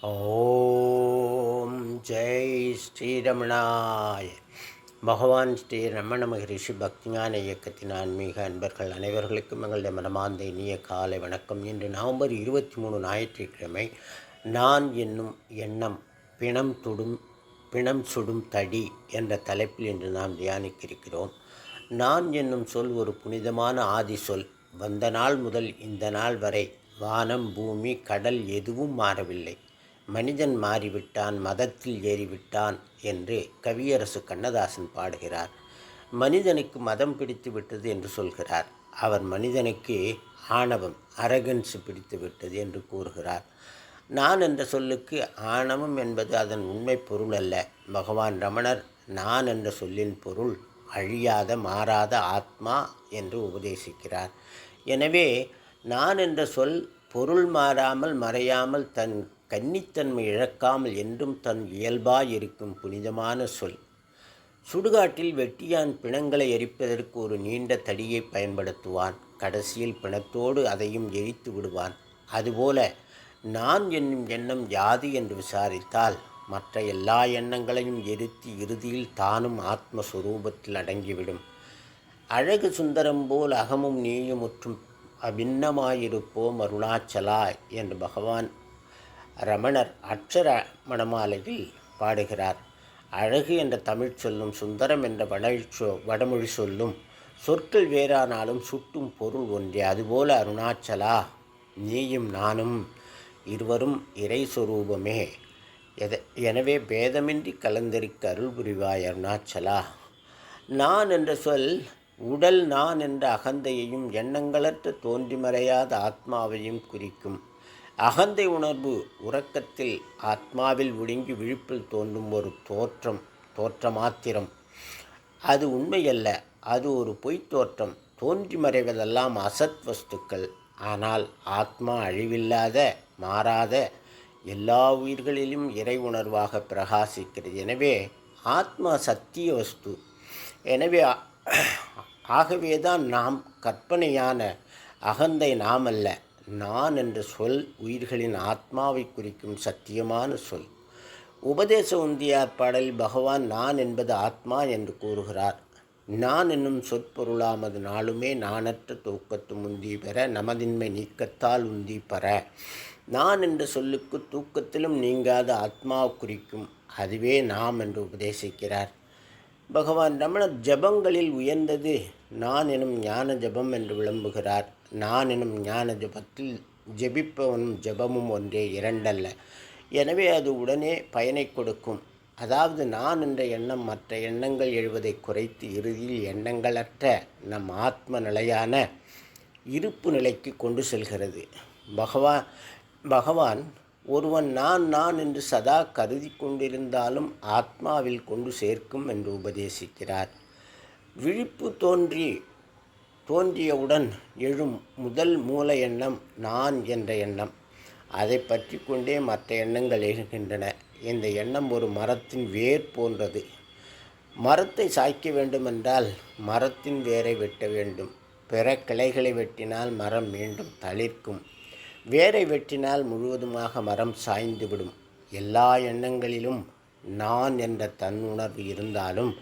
ஓம் ஜெய் ஸ்ரீரமணாய். பகவான் ஸ்ரீ ரமண மகரிஷி பக்திஞான இயக்கத்தின் ஆன்மீக அன்பர்கள் அனைவர்களுக்கும் எங்களுடைய மனமார்ந்த இனிய காலை வணக்கம். இன்று நவம்பர் இருபத்தி மூணு ஞாயிற்றுக்கிழமை நான் என்னும் எண்ணம் பிணம் தொடும் பிணம் சுடும் தடி என்ற தலைப்பில் இன்று நாம் தியானிக்கிருக்கிறோம். நான் என்னும் சொல் ஒரு புனிதமான ஆதி சொல் வந்த நாள் முதல் இந்த நாள் வரை வானம் பூமி கடல் எதுவும் மாறவில்லை. மனிதன் மாறிவிட்டான் மதத்தில் ஏறிவிட்டான் என்று கவியரசு கண்ணதாசன் பாடுகிறார். மனிதனுக்கு மதம் பிடித்து விட்டது என்று சொல்கிறார். அவர் மனிதனுக்கு ஆணவம் அரகன்ஸ் பிடித்து விட்டது என்று கூறுகிறார். நான் என்ற சொல்லுக்கு ஆணவம் என்பது அதன் உண்மை பொருள் அல்ல. பகவான் ரமணர் நான் என்ற சொல்லின் பொருள் அழியாத மாறாத ஆத்மா என்று உபதேசிக்கிறார். எனவே நான் என்ற சொல் பொருள் மாறாமல் மறையாமல் தன் கன்னித்தன்மை இழக்காமல் என்றும் தன் இயல்பாயிருக்கும் புனிதமான சொல். சுடுகாட்டில் வெட்டியான் பிணங்களை எரிப்பதற்கு ஒரு நீண்ட தடியை பயன்படுத்துவான். கடைசியில் பிணத்தோடு அதையும் எரித்து விடுவான். அதுபோல நான் என்னும் எண்ணம் யாது என்று விசாரித்தால் மற்ற எல்லா எண்ணங்களையும் எரித்து இறுதியில் தானும் ஆத்மஸ்வரூபத்தில் அடங்கிவிடும். அழகு சுந்தரம் போல் அகமும் நீயும் முற்றும் அபின்னமாயிருப்போம் அருணாச்சலா என்று பகவான் ரமணர் அக்ஷர மணமாலையில் பாடுகிறார். அழகு என்ற தமிழ் சொல்லும் சுந்தரம் என்ற வடமொழி சொ வடமொழி சொல்லும் சொற்கள் வேறானாலும் சுட்டும் பொருள் ஒன்றே. அதுபோல அருணாச்சலா நீயும் நானும் இருவரும் இறை சொரூபமே. எதை எனவே பேதமின்றி கலந்திருக்க அருள் புரிவாய் அருணாச்சலா. நான் என்ற சொல் உடல் நான் என்ற அகந்தையையும் எண்ணங்களற்ற தோன்றி மறையாத ஆத்மாவையும் குறிக்கும். அகந்தை உணர்வு உறக்கத்தில் ஆத்மாவில் ஒடுங்கி விழிப்பில் தோன்றும் ஒரு தோற்றம் தோற்றமாத்திரம். அது உண்மையல்ல அது ஒரு பொய்த் தோற்றம். தோன்றி மறைவதெல்லாம் அசத் வஸ்துக்கள். ஆனால் ஆத்மா அழிவில்லாத மாறாத எல்லா உயிர்களிலும் இறை உணர்வாக பிரகாசிக்கிறது. எனவே ஆத்மா சத்திய வஸ்து. எனவே ஆகவேதான் நாம் கற்பனையான அகந்தை நாம் அல்ல நான் என்ற சொல் உயிர்களின் ஆத்மாவை குறிக்கும் சத்தியமான சொல். உபதேச உந்தியார் பாடலில் பகவான் நான் என்பது ஆத்மா என்று கூறுகிறார். நான் என்னும் சொற்பொருளாமது நாளுமே நானற்ற தூக்கத்து முந்தி பெற நமதின்மை நீக்கத்தால் உந்தி பெற. நான் என்ற சொல்லுக்கு தூக்கத்திலும் நீங்காத ஆத்மா குறிக்கும் அதுவே நாம் என்று உபதேசிக்கிறார். பகவான் ரமணர் ஜபங்களில் உயர்ந்தது நான் எனும் ஞான ஜபம் என்று விளம்புகிறார். நான் எனும் ஞான ஜபத்தில் ஜெபிப்பவனும் ஜபமும் ஒன்றே இரண்டல்ல. எனவே அது உடனே பயனை கொடுக்கும். அதாவது நான் என்ற எண்ணம் மற்ற எண்ணங்கள் எழுவதை குறைத்து இறுதியில் எண்ணங்களற்ற நம் ஆத்ம நிலையான இருப்பு நிலைக்கு கொண்டு செல்கிறது. பகவான் பகவான் ஒருவன் நான் நான் என்று சதா கருதி கொண்டிருந்தாலும் ஆத்மாவில் கொண்டு சேர்க்கும் என்று உபதேசிக்கிறார். விழிப்பு தோன்றி தோன்றியவுடன் எழும் முதல் மூல எண்ணம் நான் என்ற எண்ணம். அதை பற்றி கொண்டே மற்ற எண்ணங்கள் எழுகின்றன. இந்த எண்ணம் ஒரு மரத்தின் வேர் போன்றது. மரத்தை சாய்க்க வேண்டுமென்றால் மரத்தின் வேரை வெட்ட வேண்டும். பிற கிளைகளை வெட்டினால் மரம் மீண்டும் தளிர்க்கும். வேரை வெட்டினால் முழுவதுமாக மரம் சாய்ந்துவிடும். எல்லா எண்ணங்களிலும் நான் என்ற தன் உணர்வு இருந்தாலும்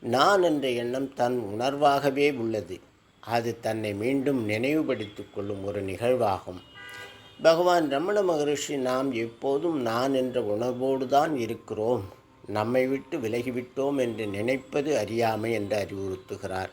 நான் என்ற எண்ணம் தன் உணர்வாகவே உள்ளது. அது தன்னை மீண்டும் நினைவுபடுத்தி கொள்ளும் ஒரு நிகழ்வாகும். பகவான் ரமண மகரிஷி நாம் எப்போதும் நான் என்ற உணர்வோடு தான் இருக்கிறோம். நம்மை விட்டு விலகிவிட்டோம் என்று நினைப்பது அறியாமை என்று அறிவுறுத்துகிறார்.